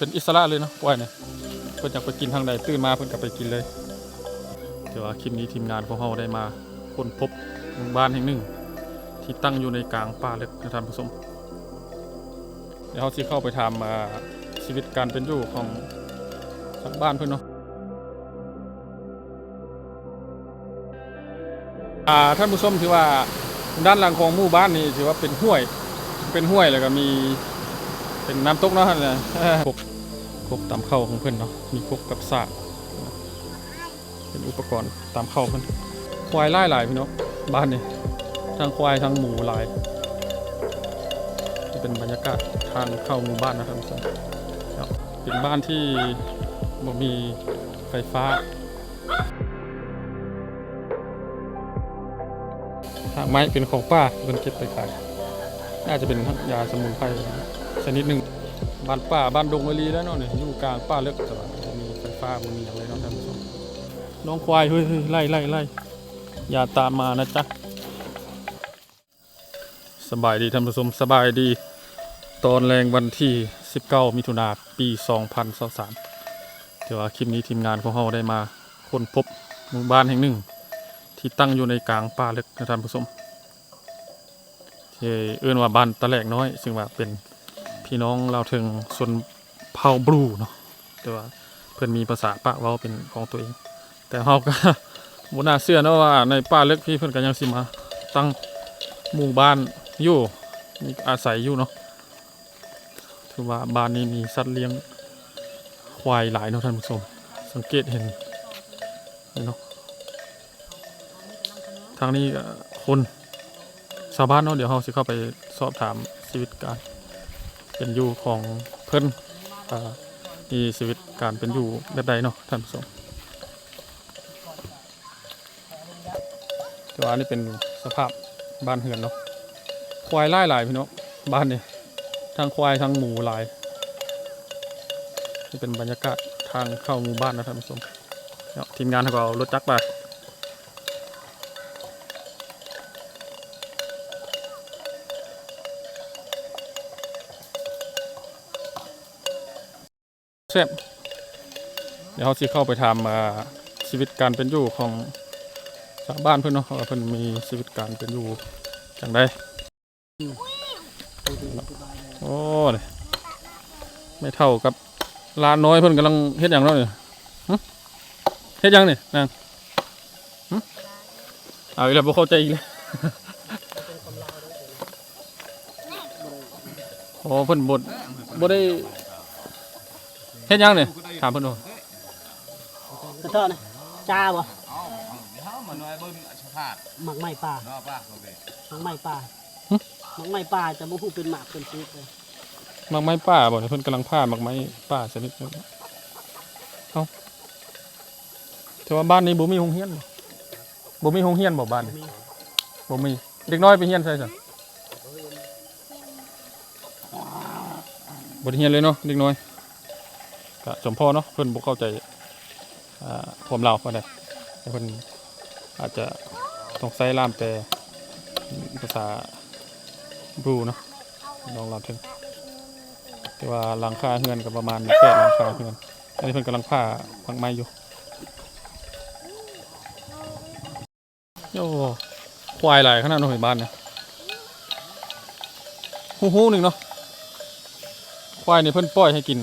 เป็นอิสระเลยเนาะปล่อยเนี่ยเพิ่นอยากไปกินทางใดตื่นมาเพิ่นก็ไปกินเลยแต่ว่าคลิปนี้ทีมงานของเราได้มาค้นพบหมู่บ้านแห่งหนึ่ง ที่ตั้งอยู่ในกลางป่าเลึกนะท่านผู้ชมเดี๋ยวเราสิเข้าไปทำอ่าชีวิตการเป็นอยู่ของชาวบ้านเพิ่อนเนาะท่านผู้ชมถือว่าด้านหลังของหมู่บ้านนี่ถือว่าเป็นห้วย เป็นห้วยแล้วก็มีเป็นน้ำตกเนาะเนี่ย กครกตามเข้าของเพื่อนเนาะมีครกกับสากเป็นอุปกรณ์ตามเข้าเพื่อนควายไล่หลายพี่เนาะบ้านนี่ทั้งควายทั้งหมูหลายนี่เป็นบรรยากาศทางเข้าหมู่บ้านนะครับท่านผู้ชมครับเป็นบ้านที่บ่มีไฟฟ้าทางไม้เป็นของป้าเป็นเก็บไปขายน่าจะเป็นยาสมุนไพรชนิดหนึ่ง บ้านป่าบ้านดงอลีแล้วเนาะเนี่ยอยู่กลางป่าเลิกแต่ว่ามีไฟฟ้ามีอะไรเนาะท่านผู้ชมน้องควายเฮ้ยเฮ้ยไล่ไล่ไล่อย่าตามมานะจ๊ะสบายดีท่านผู้ชมสบายดี ตอนแรงวันที่ 19 มิถุนาปี 2023แต่ว่าคลิปนี้ทีมงานของเราได้มาค้นพบหมู่บ้านแห่งหนึ่ง ที่ตั้งอยู่ในกลางป่าลึกนะท่านผู้ชมที่เอื้อนว่าบ้านตะแหลกน้อย ซึ่งว่าเป็น พี่น้องเราวเทิงส่วนเผ่าบลูเนาะแต่ว่าเพื่อนมีภาษาปะเว้าเป็นของตัวเอง แต่เราก็บ่น่าเชื่อนะว่าในป่าเลึกพี่เพื่อนก็ยังสิมาตั้งหมู่บ้านอยู่มีอาศัยอยู่เนาะถือว่าบ้านนี้มีสัตว์เลี้ยงควายหลายเนาะท่านผู้ชมสังเกตเห็นเนาะทางนี้คนชาวบ้านเนาะเดี๋ยวเราสิเข้าไปสอบถามชีวิตการ เป็นอยู่ของเพิ่นอ่ามีชีวิตการเป็นอยู่แบบใดเนาะท่านผู้ชมแต่ว่านี่เป็นสภาพบ้านเฮือนเนาะควายไล่หลายพี่น้องบ้านนี่ทั้งควายทั้งหมูหลายนี่เป็นบรรยากาศทางเข้าหมู่บ้านนะท่านผู้ชมทีมงานเขาก็เอารถจักรไป แซ่บเดี๋ยวเขาสิเข้าไปทำอ่าชีวิตการเป็นอยู่ของชาวบ้านเพื่อนเนาะว่าเพื่อนมีชีวิตการเป็นอยู่จังไดโอ้ยไม่เท่ากับลานน้อยเพื่อนกำลังเฮ็ดอย่างนั้นเนี่ยเฮ็ดยังเนี่ยนางเอาอีกแล้วบ่เข้าใจอีกแล้วโอ้เพิ่นบ่บ่ได้ เฮ็ดหยังเนี่ยถามเพิ่นดูกระเทาะนะจ้าบ่เอาเดี๋ยวมันน้อยเบิ่งสภาพหมักไม้ป่าเนาะป้าโอเคหมักไม้ป่าหมักไม้ป่าจะบ่ฮู้เป็นหมากเป็นชีสเลยมักไม้ป่าบ่เนี่ยเพิ่นกำลังพามักไม้ป่าชนิดหนึงเอ้าแต่ว่าบ้านนี้บ่มีโรงเรียนบ่บ่มีโรงเรียนบ่บ้านนี้บ่มีเด็กน้อยไปเรียนไสซั่นบ่ได้เรียนเลยเนาะเด็กน้อย ก็สมพอเนาะเพิ่อนบ่เข้าใจอ่าความเราวปานใดเพิ่อนอาจจะต้องใช้ล่ามแต่ภาษาบรูเนาะน้องลาวถึงแต่ว่าหลังคาเฮือนก็ประมาณแค่หลังคาเฮือนอันนี้เพิ่อนกำลังผ่าพังไม้อยู่โย่ควายหลายขนาดเน้อยบ้านเนี่ยฮู้ฮู้หนึ่งเนาะควายนี่เพิ่อนปล่อยให้กิน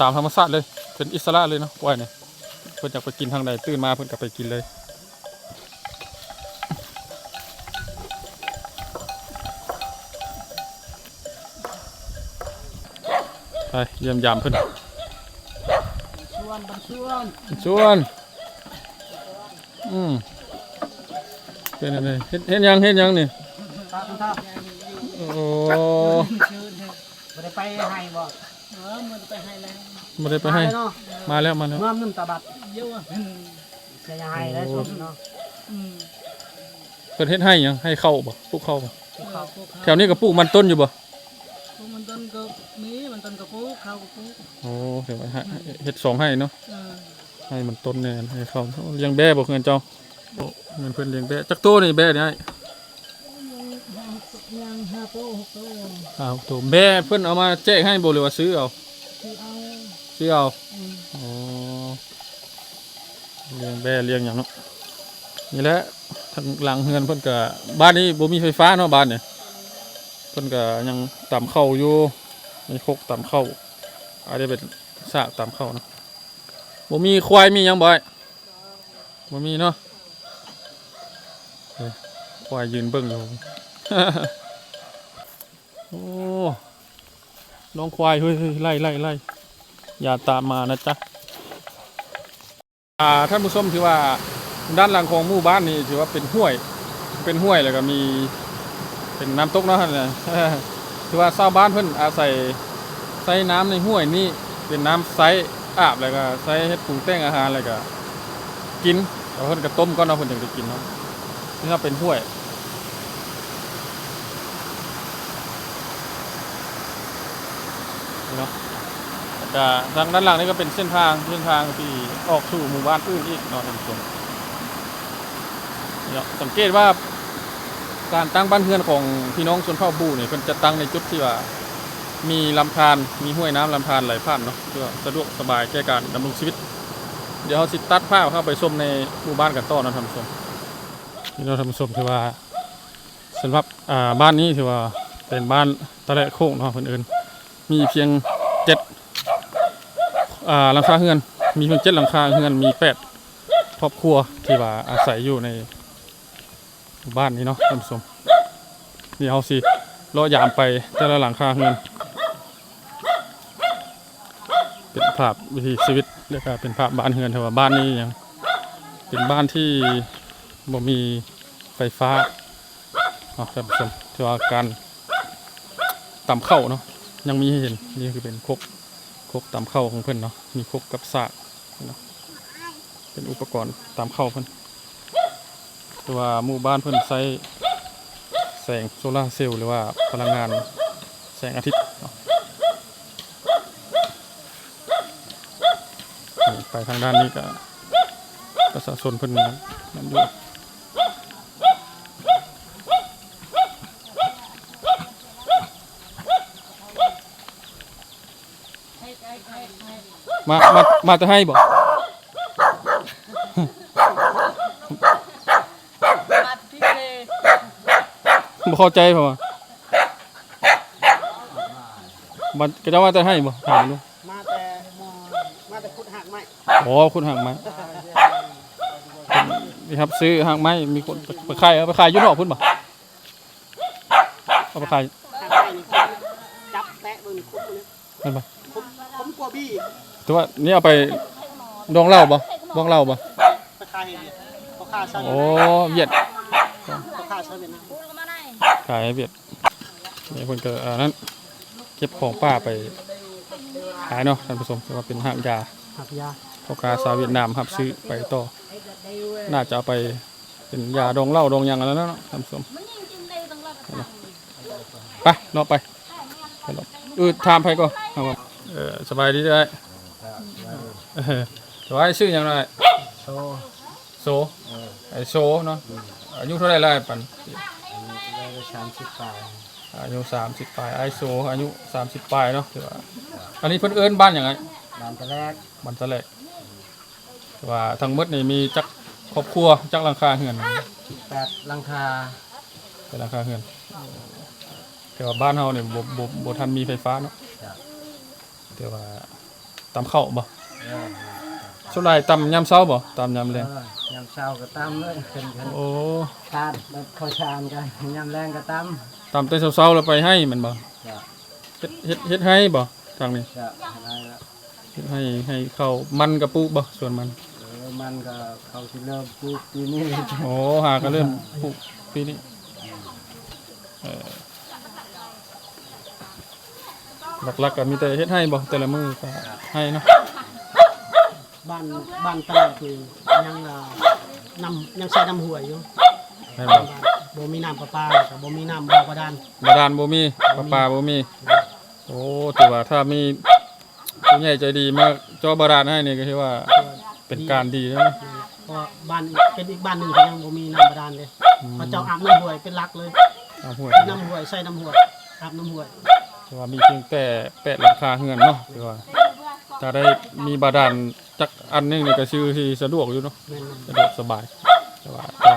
ตามธรรมชาติเลย เป็นอิสระเลยเนาะควายเนี่ยเพิ่นอยากไปกินทางใดตื่นมาเพิ่นก็ไปกินเลยไปเยี่ยมยามเพิ่นชวนบันชวนชวนอืมเป็นอะไรเฮ็ดเฮ็ดหยังเฮ็ดหยังนี่ครับครับโอ้บ่ได้ไปให้บ่เออมันไปให้แล้ว บ่ได้ไปให้ เนาะมาแล้วมาแล้วน้ำน้ำตาบัดเยอะจะยังให้แล้วชมเนาะเพิ่นเฮ็ดให้หยังให้เข้าวบ่ปลูกเข้าวบ่ข้าวแถวนี้ก็ปลูกมันต้นอยู่บ่มันต้นก็มีมันต้นก็ปลูกข้าวก็ปลูกโอ้เดี๋ยวให้เฮ็ดสองให้เนาะเออให้มันต้นแน่ให้เข้าเลี้ยงแบะบ่เงินเจ้าโอ้เงินเพิ่นเลี้ยงแบะจักโตนี่แบะนี่ให้ยังห้าโตหกโตอ้าวโตแบะเพิ่นเอามาแจกให้บ่หรือว่าซื้อเอาเที่เอา ซื้อเอาอืมอ๋อเลี้ยงแบ่เลี้ยงหยังเนาะนี่แหละทางหลังเฮือนเพิ่นก็บ้านนี้บ่มีไฟฟ้าเนาะบ้านเนี่ยเพิ่นก็ยังตำเข้าอยู่มีคกตำเข้าอาจจะเป็นสากตำเข้าเนาะบ่มีควายมีหยังบ่ไอ้บ่มีเนาะเอ้ยควายยืนเบิ่งอยู่โอ้น้องควายเฮ้ยเฮ้ยไล่ไล่ไล่ อย่าตามมานะจ๊ะอ่าท่านผู้ชมถือว่าด้านหลังของหมู่บ้านนี่ถือว่าเป็นห้วย เป็นห้วยแล้วก็มีเป็นน้ำตกเนาะท่านน่ะถือว่าชาวบ้านเพิ่นอาศัยใช้น้ำในห้วยนี่เป็นน้ำใสอาบแล้วก็ใช้เฮ็ดปรุงแต่งอาหารแล้วก็กินแล้วเพิ่นก็ต้มก่อนเนาะเพิ่นถึงจะกินเนาะนี่ก็เป็นห้วยเนาะ แต่ทางด้านหลังนี่ก็เป็นเส้นทางเส้นทางที่ออกสู่หมู่บ้านอื่นอีกเนาะท่านผู้ชมเนี่ยสังเกตว่าการตั้งบ้านเรือนของพี่น้องชนเผ่าบูเนี่ยเพิ่นจะตั้งในจุดที่ว่า มีลำธารมีห้วยน้ำลำธารไหลผ่านเนาะเพื่อสะดวกสบายแก่การดำรงชีวิต เดี๋ยวเราสิตัดภาพเข้าไปชมในหมู่บ้านกันต่อนะท่านผู้ชมนี่เราท่านผู้ชมถือว่าสำหรับบ้านนี้ถือว่าเป็นบ้านตะและโค้งเนาะเพิ่นเอิ้นมีเพียงเจ็ด อ่าหลังคาเฮือน มีเพียงเจ็ดหลังคาเฮือนมีแปดครอบครัวที่ว่าอาศัยอยู่ในบ้านนี้เนาะท่านผู้ชมเดี๋ยวเราสิลาะยามไปแต่ละหลังคาเฮือน เป็นภาพวิถีชีวิตเรียกว่าเป็นภาพบ้านเฮือนแต่ว่าบ้านนี้ยังเป็นบ้านที่บ่มีไฟฟ้าเนาะท่านผู้ชมที่ว่าการต่ำเข้าเนาะยังมีให้เห็นนี่คือเป็นครก คกตามเข้าของเพื่อนเนาะมีคกกับสากเนาะเป็นอุปกรณ์ตามเข้าเพื่อนแต่ว่าหมู่บ้านเพื่อนใช้แสงโซลาเซลล์หรือว่าพลังงานแสงอาทิตย์ไปทางด้านนี้ก็ประชาชนเพื่อนนั่นอยู่ มา มา มาจะให้บ่บัดที่เลบ่เข้าใจป่ะมันก็จะว่าจะให้บ่ถามดูมาแต่มอมาแต่ขุดหักไม้อ๋อคุณหางไม้นี่ครับซื้อหางไม้มีคนไปขายเอาไปขายอยุ่นอกพุ่นบ่เอาไปขายหักไม้นี่จับแตะเบิ่งขุดเลยนั่นบ่ผมผมกลัวบี้ แต่ว่านี่เอาไปดองเหล้าบ่ดองเหล้าบ่ไปขายให้เวียดเขาฆ่าชาวโอ้เวียดนามเวียดเขาฆ่าชาวเวียดนามขายให้เวียดนี่คนก็อ่านั้นเก็บของป้าไปขายเนาะท่านผู้ชมแต่ว่าเป็นห้างยาหักยาพ่อค้าสาวเวียดนามครับซื้อไปต่อ น่าจะเอาไปเป็นยาดองเหล้าดองหยังอะไรแล้วเนาะท่านผู้ชม ไปรอไปไปรอเออถามไปก่อนครับผมเออสบายดีได้เออ สบายชื่อหยังไงโซโซไอโซเนาะอายุเท่าไหรแล้วไอ้ปันได้สามสิบปลายอายุสามสิบปลายไอโซอายุสามสิบปลายเนาะถือว่าอันนี้เพิ่นเอิ้นบ้านอย่างไรบานตะแรกบ้านตะแหลกแต่ว่าทั้งหมดนี่มีจักครอบครัวจักหลังคาเฮือนแปดลังคาเป็นหลังคาเฮือนแต่ว่าบ้านเฮาเนี่ยบ่บ่บ่ทันมีไฟฟ้าเนาะแต่ว่าตำข้าวบ่ ส่วนใหญ่ตำยามเช้าบ่ตำยามแลงยามเช้าก็ตำเลยขึ้นขึ้นโอ้ทานแล้วพอชานกันยามแรงก็ตตำแต่เช้าๆแล้วไปให้มันบ่จ้ะเฮ็ดเฮ็ดเฮ็ดให้บ่ทางนี้ำจะอะไรละเฮ็ดให้ให้ข้าวมันกับปุบ่ส่วนมันเออมันก็เขาที่เริ่มปลูกปีนี้โอ้หาก็เริ่มปลูกปีนี้เอ่อหลักๆก็มีแต่เฮ็ดให้บ่แต่ละมื้อก็ให้เนาะ บ้านบ้านตะแรกนี่ยังอ่านำยังใช้น้ำหัวยอยู่ให้บ่บ่มีน้ำประปาแล้วก็บ่มีน้ำบ่อบาดาลบาดาลบ่มีปลาปลาบ่มี โอ้ถือว่าถ้ามีผู้ใหญ่ใจดีมาเจอบาดาลให้นี่ก็ถือว่าเป็นการดีแล้วนะเพราะว่าบ้านเป็นอีกบ้านหนึงที่ยังบ่มีน้ำบาดาลเลยเขาเจ้าอาบน้ำห้วยเป็นหลักเลยเอาหัวน้ำห้วยใส่น้ำห้วยอาบน้ำห้วยแต่ว่ามีเพียงแต่แปะหลังคาเฮือนเนาะคือว่าถ้าได้มีบาดาล จักอันหนึงนี่ก็ชื่อที่สะดวกอยู่เนาะแม่นสะดวกสบายแต่ว่าถ้า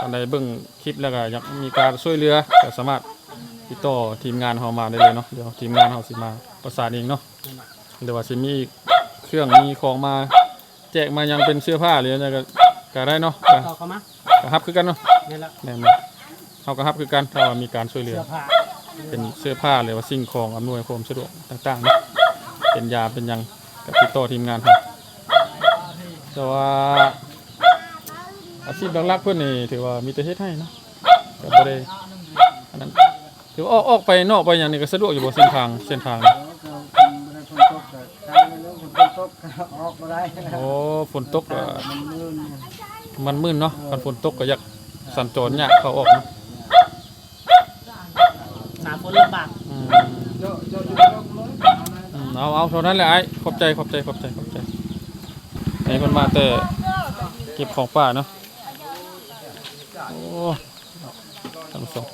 ท่านใดเบิ่งคลิปแล้วก็อยากมีการช่วยเหลือก็สามารถติดต่อทีมงานเฮามาได้เลยเนาะเดี๋ยวทีมงานเฮาสิมาประสานเองเนาะหรือว่าสิมีเครื่องมีของมาแจกมายังเป็นเสื้อผ้าหรืออะไรก็ก็ได้เนาะก็ต่อเข้ามาก็รับคือกันเนาะแม่นละแม่นๆเฮาก็รับคือกันถ้าว่ามีการช่วยเหลือ เสื้อผ้าเป็นเสื้อผ้าหรือว่าสิ่งของอำนวยความสะดวกต่างๆเนาะเป็นยาเป็นหยังกับติดต่อทีมงานครับ แต่ว่าอาชีพหลักๆเพื่อนนี่ถือว่ามีแต่เฮ็ดให้เนาะก็บ่ได้อันนั้นถือว่าออกออกไปนอกไปอย่างนี้ก็สะดวกอยู่บ่เส้นทางเส้นทางนี่ฝนตกก็ทางเรื่องฝนตกก็ออกมาได้โอ้ฝนตกก็มันมืนมันมืดเนาะคันฝนตกก็อยากสัญจรยากเข้าออกเนาะหนาฝนลำบากอืมเยอะเยอะอยู่ตกเลยอืมเอาเอาเท่านั้นแหละไอ้ขอบใจขอบใจขอบใจข อบใจไอ้เพิ่นมาแต่เก็บของป่าเนาะโอ้ท่านผู้ชม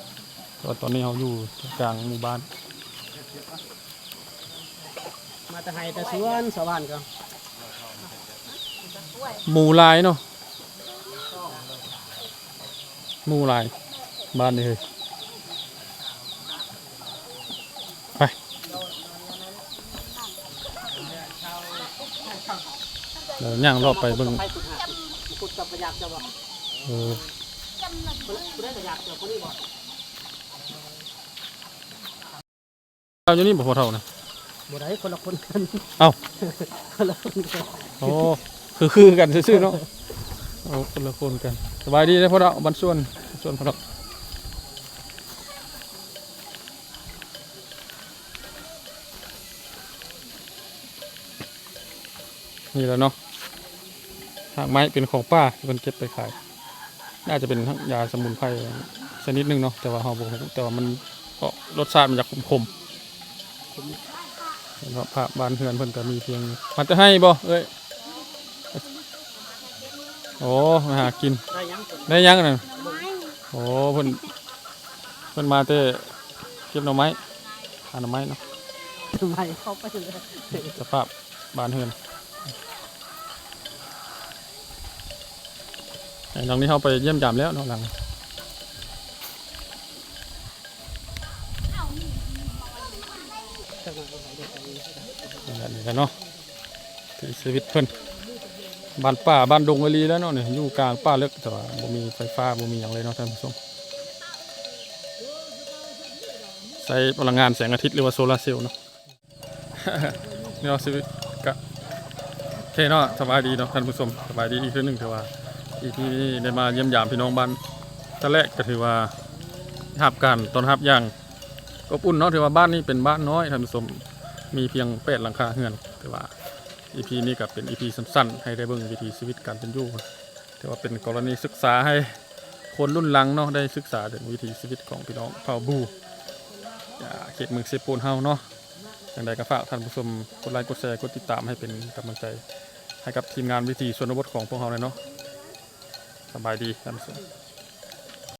แต่ว่าตอนนี้เราอยู่กลางหมู่บ้าน มาแต่ให้แต่สวนสวรรค์ก็หมู่หลายเนาะหมู่หลายบ้านนี่เฮ้ยไป เดี๋ยวย่างรอบไปเบิ่งไปขุดหาขุดกับประหยัดจะบ่เออขุดได้ประหยัดจะคนนี้บ่เอาอยู่นี่บ่พอเท่านะบ่ได้คนละคนกันเอ้าคนละคนกันโอ้คือคือกันซื่อๆเนาะโอ้คนละคนกันสบายดีเลยพ่อเราบันส่วนส่วนพ่อเรานี่แหล้วเนาะ หากไม้เป็นของป้าที่มันเก็บไปขาย น่าจะเป็นทั้งยาสมุนไพรชนิดหนึ่งเนาะแต่ว่าเราบอกแต่ว่ามันก็รสชาติมันจะขมๆเห็นว่าภาพบ้านเฮือนเพิ่นก็มีเพียงมันจะให้บ่เอ้ยโอ้มาหากินได้ยังได้ยังนั่นโอ้เพิ่นเพิ่นมาแต่เก็บหน่อไม้หาหน่อไม้เนาะทำไมเข้าไปเลยสภาพบ้านเฮือน ไอ้น้องนี่เขาไปเยี่ยมยามแล้วเนาะหลังนี่แหละนี่แหละเนาะที่ชีวิตเพิ่นบ้านป่าบ้านดงอลีแล้วเนาะเนี่ยอยู่กลางป่าเลิกแต่ว่าบ่มีไฟฟ้าบ่มีหยังเลยเนาะท่านผู้ชมใช้พลังงานแสงอาทิตย์หรือว่าโซลาร์เซลล์เนาะนี่เราะชีวิตกะโอเคเนาะสบายดีเนาะท่านผู้ชมสบายดีอีกครั้งหนึ่งถือว่า อีที่นี่ได้มาเยี่ยมยามพี่น้องบ้านตะแรกก็ถือว่าหับกันตอนรับอย่างอบอุ่นเนาะถือว่าบ้านนี้เป็นบ้านน้อยท่านผู้ชมมีเพียงแปดหลังคาเฮือนถือว่าอีพีนี้ก็เป็นอีพีสั้นๆให้ได้เบิ่งวิถีชีวิตการเป็นอยู่ถือว่าเป็นกรณีศึกษาให้คนรุ่นหลังเนาะได้ศึกษาถึงวิถีชีวิตของพี่น้องเผ่าบูอาเขตเมืองเซปูนเฮาเนาะอย่างไรก็ฝากท่านผู้ชมกดไลค์กดแชร์กดติดตามให้เป็นกำลังใจให้กับทีมงานวิธีชนบทของพวกเราเลยเนาะ สบายดีท่านผู้ชม